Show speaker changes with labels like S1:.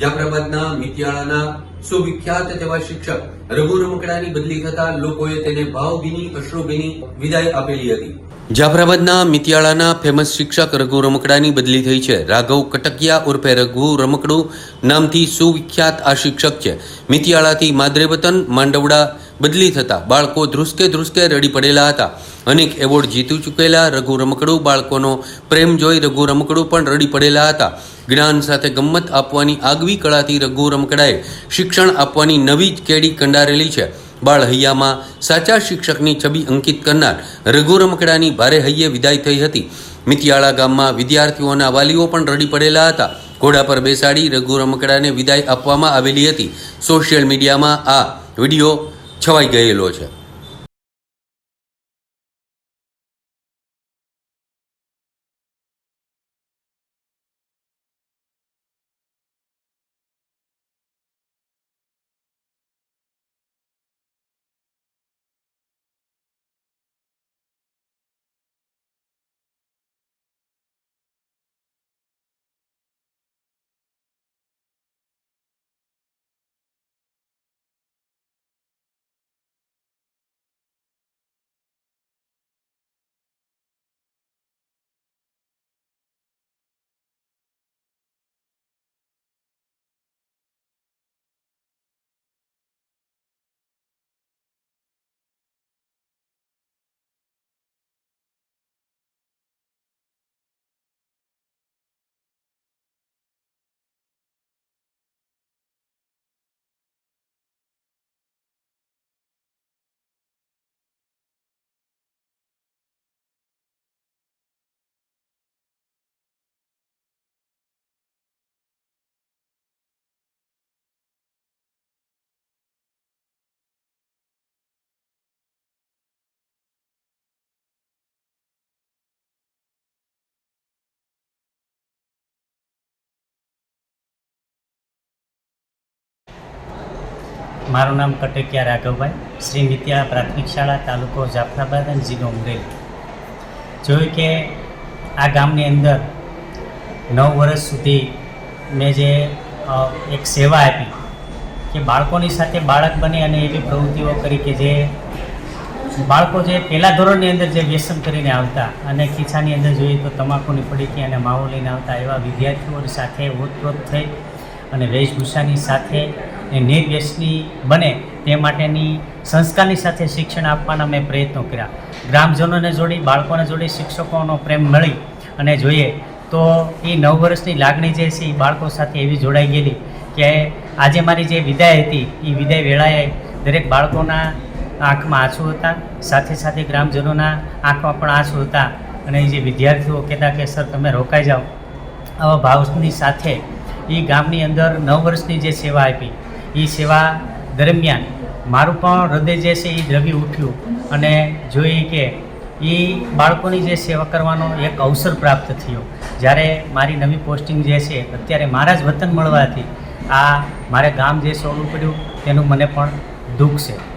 S1: જાફરાબાદના મિતિયાળાના સુવિખ્યાત તેવા શિક્ષક રઘુ રમકડાની બદલી થતા લોકોએ તેને ભાવભીની, અશ્રુભીની વિદાય આપેલી હતી. જાફરાબાદના મિતિયાળાના ફેમસ શિક્ષક રઘુ રમકડાની બદલી થઈ છે. રાઘવ કટકિયા ઉર્ફે રઘુ રમકડું નામથી સુવિખ્યાત આ શિક્ષક છે. મિતિયાળાથી માદરે વતન માંડવડા બદલી થતા બાળકો ધ્રુસકે ધ્રુસકે રડી પડેલા હતા. અનેક એવોર્ડ જીતી ચૂકેલા રઘુ રમકડું બાળકોનો પ્રેમ જોઈ રઘુ રમકડું પણ રડી પડેલા હતા. જ્ઞાન સાથે ગમ્મત આપવાની આગવી કળાથી રઘુ રમકડાએ શિક્ષણ આપવાની નવી જ કેડી કંડારેલી છે. બાળ હૈયામાં સાચા શિક્ષકની છબી અંકિત કરનાર રઘુ રમકડાની ભારે હૈયે વિદાય થઈ હતી. મિતિયાળા ગામમાં વિદ્યાર્થીઓના વાલીઓ પણ રડી પડેલા હતા. ઘોડા પર બેસાડી રઘુ રમકડાને વિદાય આપવામાં આવેલી હતી. સોશિયલ મીડિયામાં આ વીડિયો છવાઈ ગયેલો છે.
S2: મારું નામ કટકિયા રાઘવભાઈ, શ્રી મિત્યા પ્રાથમિક શાળા, તાલુકો જાફરાબાદ અને જિલ્લો અમરેલી જોયું કે આ ગામની અંદર નવ વર્ષ સુધી મેં જે એક સેવા આપી કે બાળકોની સાથે બાળક બને અને એવી પ્રવૃત્તિઓ કરી કે જે બાળકો જે પહેલા ધોરણની અંદર જે વ્યસન કરીને આવતા અને ખીચાની અંદર જોઈએ તો તમાકુની પડીકી અને માવો લઈને આવતા એવા વિદ્યાર્થીઓની સાથે ઓતપ્રોત થઈ અને વેશભૂષાની સાથે એ નિર્વ્યસની બને તે માટેની સંસ્કારની સાથે શિક્ષણ આપવાના મેં પ્રયત્નો કર્યા. ગ્રામજનોને જોડી, બાળકોને જોડી, શિક્ષકોનો પ્રેમ મળી અને જોઈએ તો એ નવ વર્ષની લાગણી જે છે એ બાળકો સાથે એવી જોડાઈ ગયેલી કે આજે મારી જે વિદાય હતી, એ વિદાય વેળાએ દરેક બાળકોના આંખમાં આંસુ હતા, સાથે સાથે ગ્રામજનોના આંખમાં પણ આંસુ હતા અને જે વિદ્યાર્થીઓ કહેતા કે, સર, તમે રોકાઈ જાઓ. આવા ભાવની સાથે એ ગામની અંદર નવ વર્ષની જે સેવા આપી એ સેવા દરમિયાન મારું પણ હૃદય જે છે એ દ્રવી ઉઠ્યું અને જોઈએ કે એ બાળકોની જે સેવા કરવાનો એક અવસર પ્રાપ્ત થયો. જ્યારે મારી નવી પોસ્ટિંગ જે છે, અત્યારે મારા જ વતન મળવાથી આ મારે ગામ જે સોનું પડ્યું, તેનું મને પણ દુઃખ છે.